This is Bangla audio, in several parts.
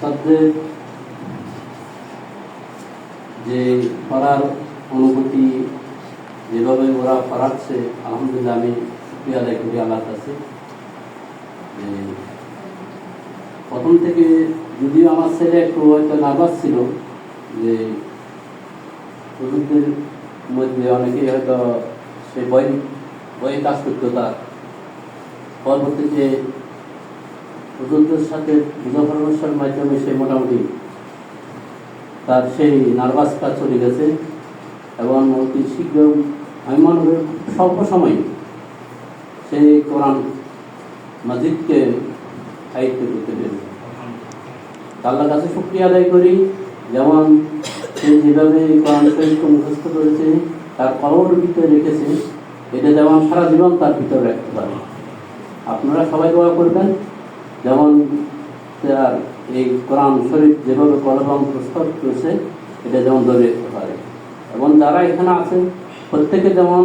তাদের যে পড়ার অনুভূতি যেভাবে ওরা পড়াচ্ছে, আলহামদুলিল্লাহ আমি শুক্রিয়া আদায় করি আল্লাহর কাছে। প্রথম থেকে যদিও আমার ছেলে একটু হয়তো নার্ভাস ছিল, যে হুজুরদের মধ্যে অনেকেই হয়তো সে বই বই কাজ করতো তার। পরবর্তীতে হুজুরদের সাথে মুজাফরের মাধ্যমে সে মোটামুটি তার সেই নার্ভাসটা চলে গেছে এবং অতি শীঘ্র আমি মনে করি স্বল্প সময়ে সে কোরআন মাজিদকে সাহিত্য করতে পেরেছে। আল্লাহর কাছে শুক্রিয়া আদায় করি। যেমন সে যেভাবে কোরআন শরীফকে মুখস্থ করেছে, তার কলমের ভিতরে রেখেছে, এটা যেমন সারা জীবন তার ভিতরে রাখতে পারে। আপনারা সবাই দোয়া করবেন। যেমন এই কোরআন শরীফ যেভাবে কলম প্রস্তাব করেছে, এটা যেমন রাখতে পারে। এবং যারা এখানে আছেন, প্রত্যেকে যেমন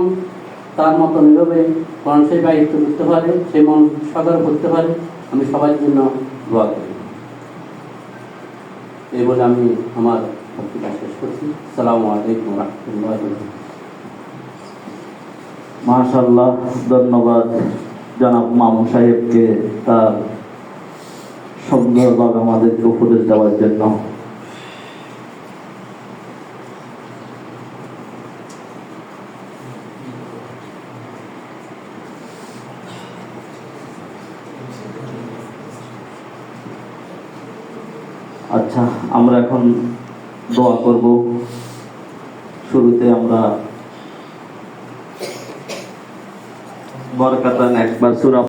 তার মতো এভাবে কোরআন শরীফ আয়ত্ত করতে পারে সে মন সদর করতে পারে, আমি সবার জন্য দোয়া করি। এই বলে আমি আমার বক্তব্য শেষ করছি। সালামু আলাইকুম রহমতুল্লাহ মাশাল্লাহ ধন্যবাদ জনাব মামু সাহেবকে তার সুন্দরভাবে আমাদেরকে উপদেশ দেওয়ার জন্য। আচ্ছা আমরা এখন দোয়া করব। শুরুতে আমরা বরকাতান একবার সুরা